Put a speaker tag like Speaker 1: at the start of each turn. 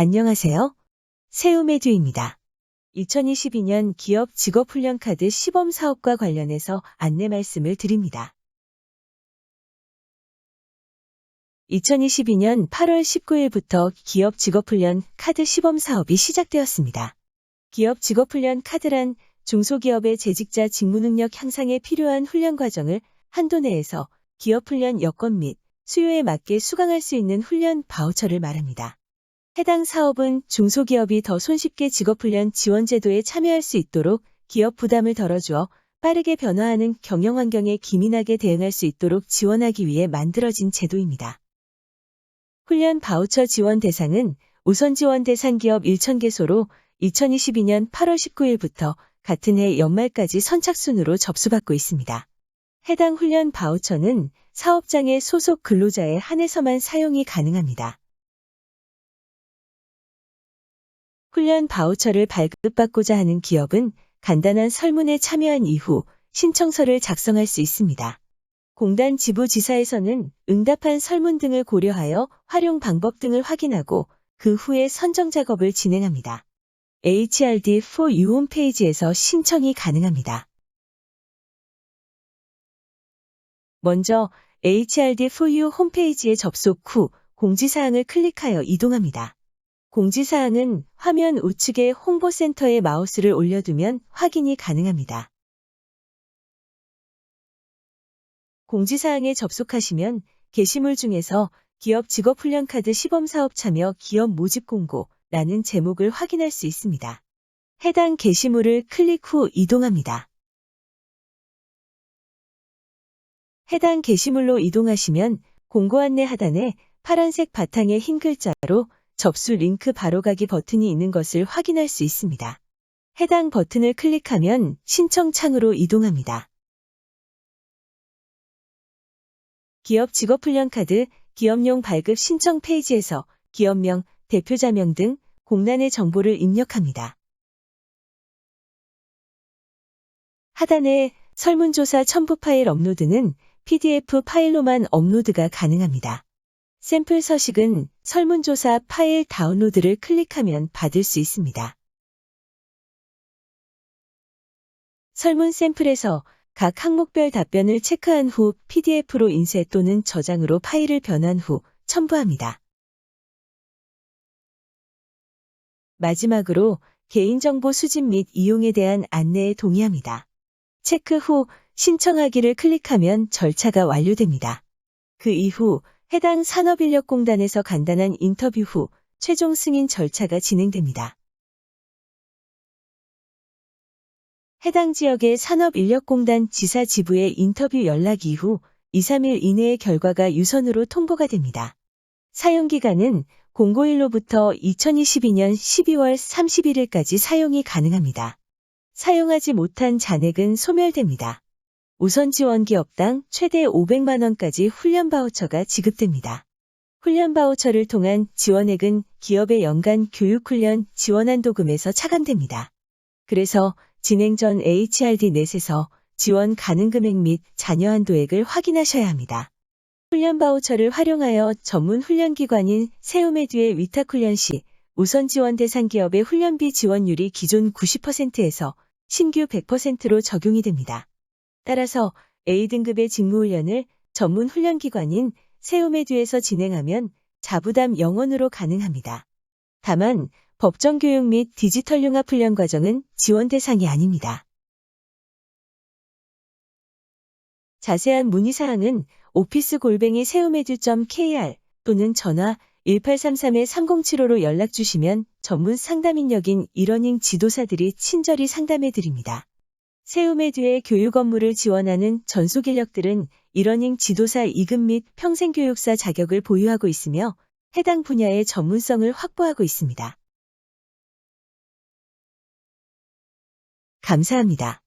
Speaker 1: 안녕하세요. 세우메듀입니다. 2022년 기업 직업훈련 카드 시범 사업과 관련해서 안내 말씀을 드립니다. 2022년 8월 19일부터 기업 직업훈련 카드 시범 사업이 시작되었습니다. 기업 직업훈련 카드란 중소기업의 재직자 직무 능력 향상에 필요한 훈련 과정을 한도 내에서 기업 훈련 여건 및 수요에 맞게 수강할 수 있는 훈련 바우처를 말합니다. 해당 사업은 중소기업이 더 손쉽게 직업훈련 지원 제도에 참여할 수 있도록 기업 부담을 덜어주어 빠르게 변화하는 경영 환경에 기민하게 대응할 수 있도록 지원하기 위해 만들어진 제도입니다. 훈련 바우처 지원 대상은 우선 지원 대상 기업 1,000개소로 2022년 8월 19일부터 같은 해 연말까지 선착순으로 접수받고 있습니다. 해당 훈련 바우처는 사업장의 소속 근로자에 한해서만 사용이 가능합니다. 훈련 바우처를 발급받고자 하는 기업은 간단한 설문에 참여한 이후 신청서를 작성할 수 있습니다. 공단 지부지사에서는 응답한 설문 등을 고려하여 활용 방법 등을 확인하고 그 후에 선정 작업을 진행합니다. HRD4U 홈페이지에서 신청이 가능합니다. 먼저 HRD4U 홈페이지에 접속 후 공지사항을 클릭하여 이동합니다. 공지사항은 화면 우측에 홍보센터에 마우스를 올려두면 확인이 가능합니다. 공지사항에 접속하시면 게시물 중에서 기업 직업훈련 카드 시범사업 참여 기업 모집 공고라는 제목을 확인할 수 있습니다. 해당 게시물을 클릭 후 이동합니다. 해당 게시물로 이동하시면 공고 안내 하단에 파란색 바탕에 흰 글자로 접수 링크 바로가기 버튼이 있는 것을 확인할 수 있습니다. 해당 버튼을 클릭하면 신청 창으로 이동합니다. 기업 직업훈련 카드 기업용 발급 신청 페이지에서 기업명, 대표자명 등 공란의 정보를 입력합니다. 하단에 설문조사 첨부 파일 업로드는 PDF 파일로만 업로드가 가능합니다. 샘플 서식은 설문조사 파일 다운로드를 클릭하면 받을 수 있습니다. 설문 샘플에서 각 항목별 답변을 체크한 후 PDF로 인쇄 또는 저장으로 파일을 변환 후 첨부합니다. 마지막으로 개인정보 수집 및 이용에 대한 안내에 동의합니다. 체크 후 신청하기를 클릭하면 절차가 완료됩니다. 그 이후 해당 산업인력공단에서 간단한 인터뷰 후 최종 승인 절차가 진행됩니다. 해당 지역의 산업인력공단 지사 지부의 인터뷰 연락 이후 2, 3일 이내의 결과가 유선으로 통보가 됩니다. 사용기간은 공고일로부터 2022년 12월 31일까지 사용이 가능합니다. 사용하지 못한 잔액은 소멸됩니다. 우선 지원 기업당 최대 500만 원까지 훈련 바우처가 지급됩니다. 훈련 바우처를 통한 지원액은 기업의 연간 교육훈련 지원한 도금에서 차감됩니다. 그래서 진행 전 HRD 넷에서 지원 가능 금액 및 자녀 한도액을 확인하셔야 합니다. 훈련 바우처를 활용하여 전문 훈련기관인 세우메듀의 위탁훈련 시 우선 지원 대상 기업의 훈련비 지원율이 기존 90%에서 신규 100%로 적용이 됩니다. 따라서 A등급의 직무훈련을 전문 훈련기관인 세우메듀에서 진행하면 자부담 영원으로 가능합니다. 다만 법정 교육 및 디지털 융합 훈련 과정은 지원 대상이 아닙니다. 자세한 문의사항은 오피스 골뱅이 세우메듀.kr 또는 전화 1833-3075로 연락 주시면 전문 상담인력인 이러닝 지도사들이 친절히 상담해 드립니다. 세우메듀의 교육 업무를 지원하는 전속 인력들은 이러닝 지도사 2급 및 평생교육사 자격을 보유하고 있으며 해당 분야의 전문성을 확보하고 있습니다. 감사합니다.